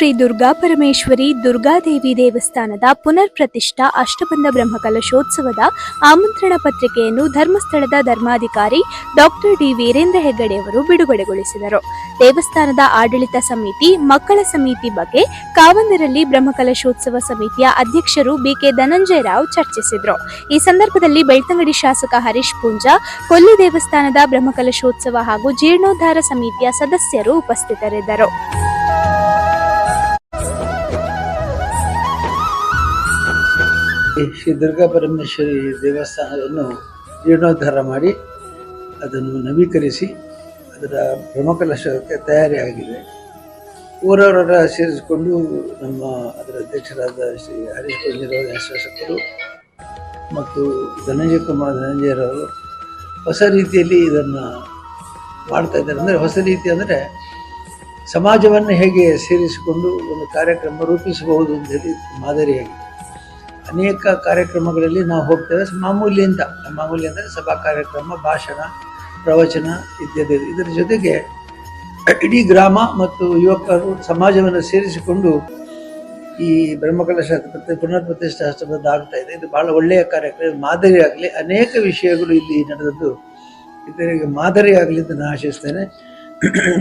ಶ್ರೀ ದುರ್ಗಾ ಪರಮೇಶ್ವರಿ ದುರ್ಗಾದೇವಿ ದೇವಸ್ಥಾನದ ಪುನರ್ ಪ್ರತಿಷ್ಠಾ ಅಷ್ಟಬಂಧ ಬ್ರಹ್ಮಕಲಶೋತ್ಸವದ ಆಮಂತ್ರಣ ಪತ್ರಿಕೆಯನ್ನು ಧರ್ಮಸ್ಥಳದ ಧರ್ಮಾಧಿಕಾರಿ ಡಾಕ್ಟರ್ ಡಿ ವೀರೇಂದ್ರ ಹೆಗ್ಗಡೆಯವರು ಬಿಡುಗಡೆಗೊಳಿಸಿದರು. ದೇವಸ್ಥಾನದ ಆಡಳಿತ ಸಮಿತಿ, ಮಕ್ಕಳ ಸಮಿತಿ ಬಗ್ಗೆ ಕಾವಂದರಲ್ಲಿ ಬ್ರಹ್ಮಕಲಶೋತ್ಸವ ಸಮಿತಿಯ ಅಧ್ಯಕ್ಷರು ಬಿಕೆ ಧನಂಜಯ ರಾವ್ ಚರ್ಚಿಸಿದರು. ಈ ಸಂದರ್ಭದಲ್ಲಿ ಬೆಳ್ತಂಗಡಿ ಶಾಸಕ ಹರೀಶ್ ಪೂಂಜಾ, ಕೊಲ್ಲಿ ದೇವಸ್ಥಾನದ ಬ್ರಹ್ಮಕಲಶೋತ್ಸವ ಹಾಗೂ ಜೀರ್ಣೋದ್ಧಾರ ಸಮಿತಿಯ ಸದಸ್ಯರು ಉಪಸ್ಥಿತರಿದ್ದರು. ಶ್ರೀ ದುರ್ಗಾ ಪರಮೇಶ್ವರಿ ದೇವಸ್ಥಾನವನ್ನು ಜೀರ್ಣೋದ್ಧಾರ ಮಾಡಿ ಅದನ್ನು ನವೀಕರಿಸಿ ಅದರ ಬ್ರಹ್ಮಕಲಶಕ್ಕೆ ತಯಾರಿಯಾಗಿದೆ. ಊರವರ ಸೇರಿಸಿಕೊಂಡು ನಮ್ಮ ಅದರ ಅಧ್ಯಕ್ಷರಾದ ಶ್ರೀ ಹರೀಶ್ ಪಂಜರವರ ಶಾಸಕರು ಮತ್ತು ಧನಂಜಯ ಕುಮಾರ್ ಧನಂಜಯರವರು ಹೊಸ ರೀತಿಯಲ್ಲಿ ಇದನ್ನು ಮಾಡ್ತಾ ಇದ್ದಾರೆ. ಅಂದರೆ ಹೊಸ ರೀತಿ ಅಂದರೆ ಸಮಾಜವನ್ನು ಹೇಗೆ ಸೇರಿಸಿಕೊಂಡು ಒಂದು ಕಾರ್ಯಕ್ರಮ ರೂಪಿಸಬಹುದು ಅಂತ ಹೇಳಿ ಮಾದರಿಯಾಗಿದೆ. ಅನೇಕ ಕಾರ್ಯಕ್ರಮಗಳಲ್ಲಿ ನಾವು ಹೋಗ್ತೇವೆ. ಮಾಮೂಲಿಯಿಂದ ಮಾಮೂಲಿ ಅಂದರೆ ಸಭಾ ಕಾರ್ಯಕ್ರಮ, ಭಾಷಣ, ಪ್ರವಚನ ಇತ್ಯಾದಿ. ಇದರ ಜೊತೆಗೆ ಇಡೀ ಗ್ರಾಮ ಮತ್ತು ಯುವಕರು ಸಮಾಜವನ್ನು ಸೇರಿಸಿಕೊಂಡು ಈ ಬ್ರಹ್ಮಕಲಶ ಪುನರ್ ಪ್ರತಿಷ್ಠೆ ಆಗ್ತಾ ಇದೆ. ಇದು ಬಹಳ ಒಳ್ಳೆಯ ಕಾರ್ಯಕ್ರಮ. ಮಾದರಿಯಾಗಲಿ, ಅನೇಕ ವಿಷಯಗಳು ಇಲ್ಲಿ ನಡೆದದ್ದು. ಇದರಿಗೆ ಮಾದರಿಯಾಗಲಿ ಅಂತ ನಾನು ಆಶಿಸ್ತೇನೆ.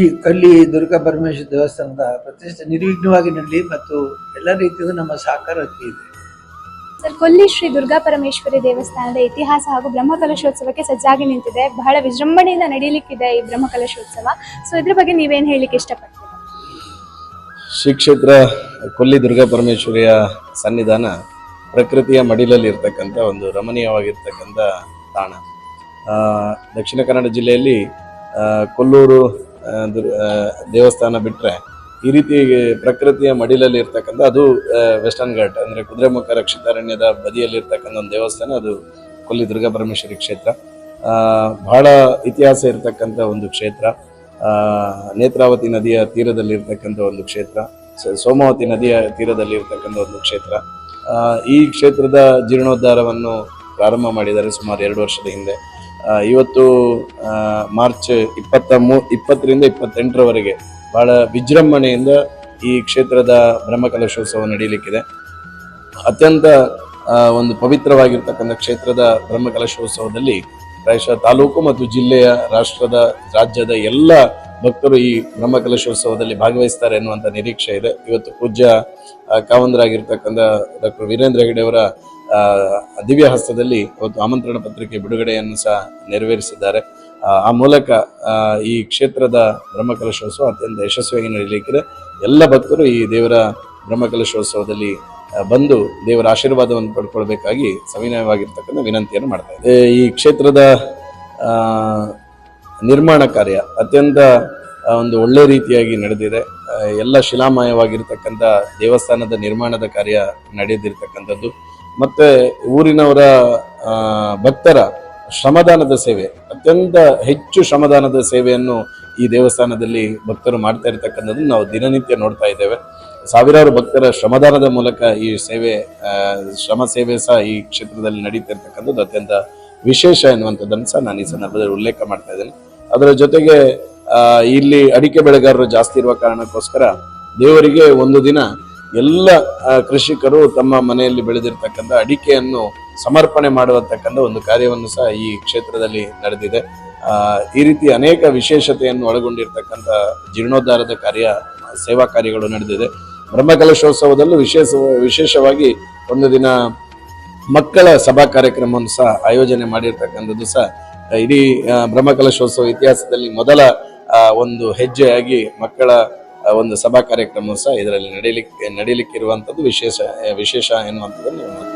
ಈ ಕಲ್ಲಿ, ದುರ್ಗಾ ಪರಮೇಶ್ವರ ದೇವಸ್ಥಾನದ ಪ್ರತಿಷ್ಠೆ ನಿರ್ವಿಘ್ನವಾಗಿ ನಡಲಿ ಮತ್ತು ಎಲ್ಲ ರೀತಿಯಲ್ಲೂ ನಮ್ಮ ಸಹಕಾರ ಇದೆ. ಸರ್, ಕೊಲ್ಲಿ ಶ್ರೀ ದುರ್ಗಾ ಪರಮೇಶ್ವರಿ ದೇವಸ್ಥಾನದ ಇತಿಹಾಸ ಹಾಗೂ ಬ್ರಹ್ಮಕಲಶೋತ್ಸವಕ್ಕೆ ಸಜ್ಜಾಗಿ ನಿಂತಿದೆ. ಬಹಳ ವಿಜೃಂಭಣೆಯಿಂದ ನಡೀಲಿಕ್ಕಿದೆ ಈ ಬ್ರಹ್ಮಕಲಶೋತ್ಸವ. ಸೊ ಇದ್ರ ಬಗ್ಗೆ ನೀವೇನು ಹೇಳಿಕ್ಕೆ ಇಷ್ಟಪಡ್ತೀರಿ? ಶ್ರೀ ಕ್ಷೇತ್ರ ಕೊಲ್ಲಿ ದುರ್ಗಾ ಪರಮೇಶ್ವರಿಯ ಸನ್ನಿಧಾನ ಪ್ರಕೃತಿಯ ಮಡಿಲಲ್ಲಿ ಇರ್ತಕ್ಕಂಥ ಒಂದು ರಮಣೀಯವಾಗಿರ್ತಕ್ಕಂಥ ತಾಣ. ದಕ್ಷಿಣ ಕನ್ನಡ ಜಿಲ್ಲೆಯಲ್ಲಿ ಕೊಲ್ಲೂರು ದೇವಸ್ಥಾನ ಬಿಟ್ಟರೆ ಈ ರೀತಿ ಪ್ರಕೃತಿಯ ಮಡಿಲಲ್ಲಿ ಇರ್ತಕ್ಕಂಥ ಅದು ವೆಸ್ಟರ್ನ್ ಘಾಟ್ ಅಂದರೆ ಕುದುರೆಮುಖ ರಕ್ಷಿತಾರಣ್ಯದ ಬದಿಯಲ್ಲಿ ಇರ್ತಕ್ಕಂಥ ಒಂದು ದೇವಸ್ಥಾನ, ಅದು ಕೊಲ್ಲಿ ದುರ್ಗಾ ಪರಮೇಶ್ವರಿ ಕ್ಷೇತ್ರ. ಬಹಳ ಇತಿಹಾಸ ಇರತಕ್ಕಂಥ ಒಂದು ಕ್ಷೇತ್ರ. ನೇತ್ರಾವತಿ ನದಿಯ ತೀರದಲ್ಲಿ ಇರ್ತಕ್ಕಂಥ ಒಂದು ಕ್ಷೇತ್ರ ಸೋಮಾವತಿ ನದಿಯ ತೀರದಲ್ಲಿ ಇರ್ತಕ್ಕಂಥ ಒಂದು ಕ್ಷೇತ್ರ. ಈ ಕ್ಷೇತ್ರದ ಜೀರ್ಣೋದ್ಧಾರವನ್ನು ಪ್ರಾರಂಭ ಮಾಡಿದ್ದಾರೆ ಸುಮಾರು ಎರಡು ವರ್ಷದ ಹಿಂದೆ. ಇವತ್ತು ಮಾರ್ಚ್ ಇಪ್ಪತ್ತ ಮೂ, ಇಪ್ಪತ್ತರಿಂದ ಇಪ್ಪತ್ತೆಂಟರವರೆಗೆ ಬಹಳ ವಿಜೃಂಭಣೆಯಿಂದ ಈ ಕ್ಷೇತ್ರದ ಬ್ರಹ್ಮಕಲಶೋತ್ಸವ ನಡೀಲಿಕ್ಕಿದೆ. ಅತ್ಯಂತ ಒಂದು ಪವಿತ್ರವಾಗಿರ್ತಕ್ಕಂಥ ಕ್ಷೇತ್ರದ ಬ್ರಹ್ಮಕಲಶೋತ್ಸವದಲ್ಲಿ ಪ್ರಾಯಶಃ ತಾಲೂಕು ಮತ್ತು ಜಿಲ್ಲೆಯ ರಾಷ್ಟ್ರದ, ರಾಜ್ಯದ ಎಲ್ಲ ಭಕ್ತರು ಈ ಬ್ರಹ್ಮಕಲಶೋತ್ಸವದಲ್ಲಿ ಭಾಗವಹಿಸ್ತಾರೆ ಎನ್ನುವಂಥ ನಿರೀಕ್ಷೆ ಇದೆ. ಇವತ್ತು ಪೂಜ್ಯ ಕಾವಂದರಾಗಿರ್ತಕ್ಕಂಥ ಡಾಕ್ಟರ್ ವೀರೇಂದ್ರ ಹೆಗಡೆಯವರ ದಿವ್ಯ ಹಸ್ತದಲ್ಲಿ ಇವತ್ತು ಆಮಂತ್ರಣ ಪತ್ರಿಕೆ ಬಿಡುಗಡೆಯನ್ನು ಸಹ ನೆರವೇರಿಸಿದ್ದಾರೆ. ಆ, ಮೂಲಕ ಈ ಕ್ಷೇತ್ರದ ಬ್ರಹ್ಮಕಲಶೋತ್ಸವ ಅತ್ಯಂತ ಯಶಸ್ವಿಯಾಗಿ ನಡೀಲಿಕ್ಕಿದೆ ಎಲ್ಲ ಭಕ್ತರು ಈ ದೇವರ ಬ್ರಹ್ಮಕಲಶೋತ್ಸವದಲ್ಲಿ ಬಂದು ದೇವರ ಆಶೀರ್ವಾದವನ್ನು ಪಡ್ಕೊಳ್ಬೇಕಾಗಿ ಸವಿನಯವಾಗಿರ್ತಕ್ಕಂಥ ವಿನಂತಿಯನ್ನು ಮಾಡ್ತಾ ಇದ್ದಾರೆ ಈ ಕ್ಷೇತ್ರದ ನಿರ್ಮಾಣ ಕಾರ್ಯ ಅತ್ಯಂತ ಒಂದು ಒಳ್ಳೆ ರೀತಿಯಾಗಿ ನಡೆದಿದೆ. ಎಲ್ಲ ಶಿಲಾಮಯವಾಗಿರ್ತಕ್ಕಂಥ ದೇವಸ್ಥಾನದ ನಿರ್ಮಾಣದ ಕಾರ್ಯ ನಡೆದಿರ್ತಕ್ಕಂಥದ್ದು. ಮತ್ತು ಊರಿನವರ ಭಕ್ತರ ಶ್ರಮದಾನದ ಸೇವೆ, ಅತ್ಯಂತ ಹೆಚ್ಚು ಶ್ರಮದಾನದ ಸೇವೆಯನ್ನು ಈ ದೇವಸ್ಥಾನದಲ್ಲಿ ಭಕ್ತರು ಮಾಡ್ತಾ ಇರತಕ್ಕಂಥದ್ದನ್ನು ನಾವು ದಿನನಿತ್ಯ ನೋಡ್ತಾ ಇದ್ದೇವೆ. ಸಾವಿರಾರು ಭಕ್ತರ ಶ್ರಮದಾನದ ಮೂಲಕ ಈ ಸೇವೆ ಶ್ರಮ ಸೇವೆ ಸಹ ಈ ಕ್ಷೇತ್ರದಲ್ಲಿ ನಡೀತಾ ಇರ್ತಕ್ಕಂಥದ್ದು. ಅತ್ಯಂತ ವಿಶೇಷ ಎನ್ನುವಂಥದ್ದನ್ನು ಸಹ ನಾನು ಈ ಸಂದರ್ಭದಲ್ಲಿ ಉಲ್ಲೇಖ ಮಾಡ್ತಾ ಇದ್ದೇನೆ. ಅದರ ಜೊತೆಗೆ ಇಲ್ಲಿ ಅಡಿಕೆ ಬೆಳೆಗಾರರು ಜಾಸ್ತಿ ಇರುವ ಕಾರಣಕ್ಕೋಸ್ಕರ ದೇವರಿಗೆ ಒಂದು ದಿನ ಎಲ್ಲ ಕೃಷಿಕರು ತಮ್ಮ ಮನೆಯಲ್ಲಿ ಬೆಳೆದಿರ್ತಕ್ಕಂಥ ಅಡಿಕೆಯನ್ನು ಸಮರ್ಪಣೆ ಮಾಡುವತಕ್ಕಂಥ ಒಂದು ಕಾರ್ಯವನ್ನು ಸಹ ಈ ಕ್ಷೇತ್ರದಲ್ಲಿ ನಡೆದಿದೆ. ಈ ರೀತಿ ಅನೇಕ ವಿಶೇಷತೆಯನ್ನು ಒಳಗೊಂಡಿರ್ತಕ್ಕಂಥ ಜೀರ್ಣೋದ್ಧಾರದ ಕಾರ್ಯ, ಸೇವಾ ಕಾರ್ಯಗಳು ನಡೆದಿದೆ. ಬ್ರಹ್ಮಕಲಶೋತ್ಸವದಲ್ಲೂ ವಿಶೇಷ, ವಿಶೇಷವಾಗಿ ಒಂದು ದಿನ ಮಕ್ಕಳ ಸಭಾ ಕಾರ್ಯಕ್ರಮವನ್ನು ಸಹ ಆಯೋಜನೆ ಮಾಡಿರ್ತಕ್ಕಂಥದ್ದು ಸಹ. ಇಡೀ ಬ್ರಹ್ಮಕಲಶೋತ್ಸವ ಇತಿಹಾಸದಲ್ಲಿ ಮೊದಲ ಒಂದು ಹೆಜ್ಜೆಯಾಗಿ ಮಕ್ಕಳ ಒಂದು ಸಭಾ ಕಾರ್ಯಕ್ರಮ ಸಹ ಇದರಲ್ಲಿ ನಡೀಲಿಕ್ಕೆ ನಡೀಲಿಕ್ಕಿರುವಂಥದ್ದು ವಿಶೇಷ ವಿಶೇಷ ಎನ್ನುವಂಥದ್ದನ್ನು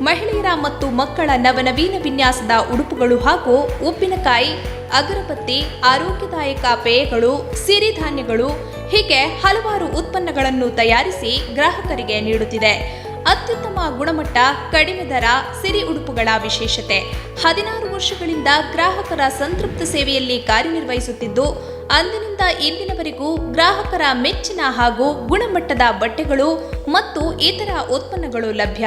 ಮಹಿಳೆಯರ ಮತ್ತು ಮಕ್ಕಳ ನವನವೀನ ವಿನ್ಯಾಸದ ಉಡುಪುಗಳು ಹಾಗೂ ಉಪ್ಪಿನಕಾಯಿ, ಅಗರಬತ್ತಿ, ಆರೋಗ್ಯದಾಯಕ ಪೇಯಗಳು ಸಿರಿಧಾನ್ಯಗಳು ಹೀಗೆ ಹಲವಾರು ಉತ್ಪನ್ನಗಳನ್ನು ತಯಾರಿಸಿ ಗ್ರಾಹಕರಿಗೆ ನೀಡುತ್ತಿದೆ. ಅತ್ಯುತ್ತಮ ಗುಣಮಟ್ಟ, ಕಡಿಮೆ ದರ, ಸಿರಿ ಉಡುಪುಗಳ ವಿಶೇಷತೆ. ಹದಿನಾರು ವರ್ಷಗಳಿಂದ ಗ್ರಾಹಕರ ಸಂತೃಪ್ತ ಸೇವೆಯಲ್ಲಿ ಕಾರ್ಯನಿರ್ವಹಿಸುತ್ತಿದ್ದು, ಅಂದಿನಿಂದ ಇಂದಿನವರೆಗೂ ಗ್ರಾಹಕರ ಮೆಚ್ಚಿನ ಹಾಗೂ ಗುಣಮಟ್ಟದ ಬಟ್ಟೆಗಳು ಮತ್ತು ಇತರ ಉತ್ಪನ್ನಗಳು ಲಭ್ಯ.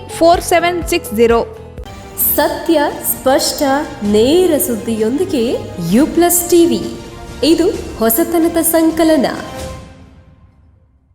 four seven six zero ಸತ್ಯ ಸ್ಪಷ್ಟ ನೇರ ಸುದ್ದಿಯೊಂದಿಗೆ ಯು ಪ್ಲಸ್ ಟಿವಿ. ಇದು ಹೊಸತನದ ಸಂಕಲನ.